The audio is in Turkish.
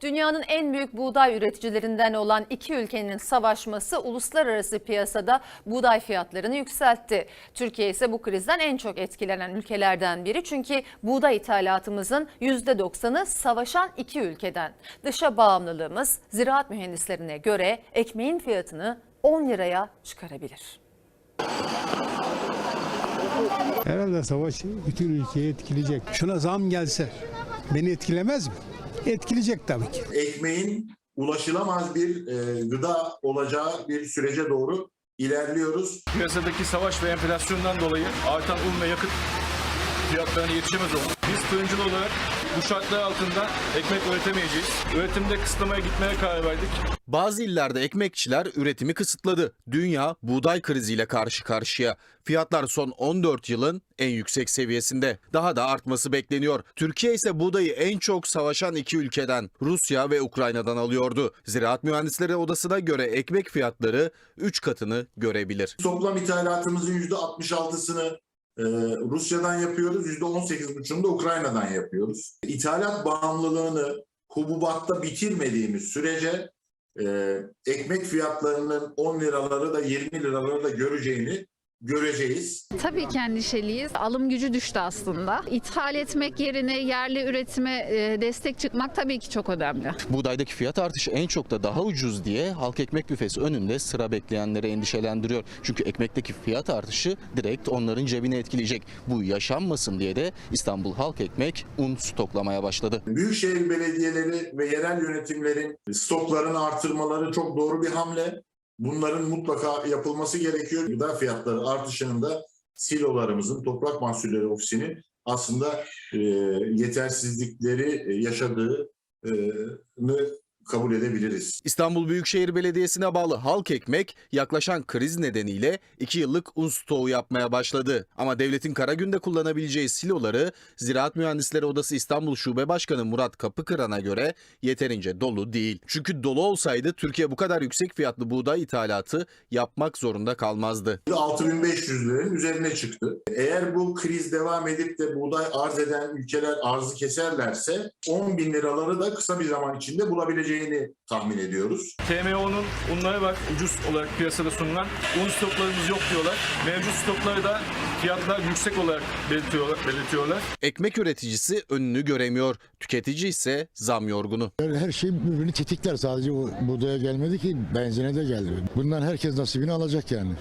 Dünyanın en büyük buğday üreticilerinden olan iki ülkenin savaşması uluslararası piyasada buğday fiyatlarını yükseltti. Türkiye ise bu krizden en çok etkilenen ülkelerden biri çünkü buğday ithalatımızın %90'ı savaşan iki ülkeden. Dışa bağımlılığımız ziraat mühendislerine göre ekmeğin fiyatını 10 liraya çıkarabilir. Herhalde savaş bütün ülkeyi etkileyecek. Şuna zam gelse beni etkilemez mi? Etkileyecek tabii ki. ekmeğin ulaşılamaz bir e, gıda olacağı bir sürece doğru ilerliyoruz. Piyasadaki savaş ve enflasyondan dolayı artan un ve yakıt fiyatlarına yetişemez olduk. Biz fırıncılı olarak bu şartlar altında ekmek üretemeyeceğiz. Üretimde kısıtlamaya gitmeye karar verdik. Bazı illerde ekmekçiler üretimi kısıtladı. Dünya buğday kriziyle karşı karşıya. Fiyatlar son 14 yılın en yüksek seviyesinde. Daha da artması bekleniyor. Türkiye ise buğdayı en çok savaşan iki ülkeden Rusya ve Ukrayna'dan alıyordu. Ziraat Mühendisleri Odası'na göre ekmek fiyatları 3 katını görebilir. Toplam ithalatımızın %66'sını e, Rusya'dan yapıyoruz, %18,5'unu da Ukrayna'dan yapıyoruz. İthalat bağımlılığını hububatta bitirmediğimiz sürece e, ekmek fiyatlarının 10 liraları da 20 liraları da göreceğini göreceğiz. Tabii ki endişeliyiz. Alım gücü düştü aslında. İthal etmek yerine yerli üretime e, destek çıkmak tabii ki çok önemli. Buğdaydaki fiyat artışı en çok da daha ucuz diye halk ekmek büfesi önünde sıra bekleyenleri endişelendiriyor. Çünkü ekmekteki fiyat artışı direkt onların cebine etkileyecek. Bu yaşanmasın diye de İstanbul Halk Ekmek un stoklamaya başladı. Büyükşehir belediyeleri ve yerel yönetimlerin stoklarını artırmaları çok doğru bir hamle. Bunların mutlaka yapılması gerekiyor. Gıda fiyatları artışının da silolarımızın, Toprak Mahsulleri Ofisi'nin aslında e, yetersizlikleri e, yaşadığını kabul edebiliriz. İstanbul Büyükşehir Belediyesi'ne bağlı Halk Ekmek yaklaşan kriz nedeniyle 2 yıllık un stoğu yapmaya başladı. Ama devletin kara günde kullanabileceği siloları Ziraat Mühendisleri Odası İstanbul Şube Başkanı Murat Kapıkıran'a göre yeterince dolu değil. Çünkü dolu olsaydı Türkiye bu kadar yüksek fiyatlı buğday ithalatı yapmak zorunda kalmazdı. 6500 liranın üzerine çıktı. Eğer bu kriz devam edip de buğday arz eden ülkeler arzı keserlerse 10 bin liraları da kısa bir zaman içinde bulabileceğini tahmin ediyoruz. TMO'nun unları var ucuz olarak piyasada sunulan. Un stoklarımız yok diyorlar. Mevcut stokları da fiyatlar yüksek olarak belirtiyorlar. belirtiyorlar. Ekmek üreticisi önünü göremiyor. Tüketici ise zam yorgunu. Her, her şey birbirini tetikler. Sadece o buğdaya gelmedi ki benzine de geldi. Bundan herkes nasibini alacak yani.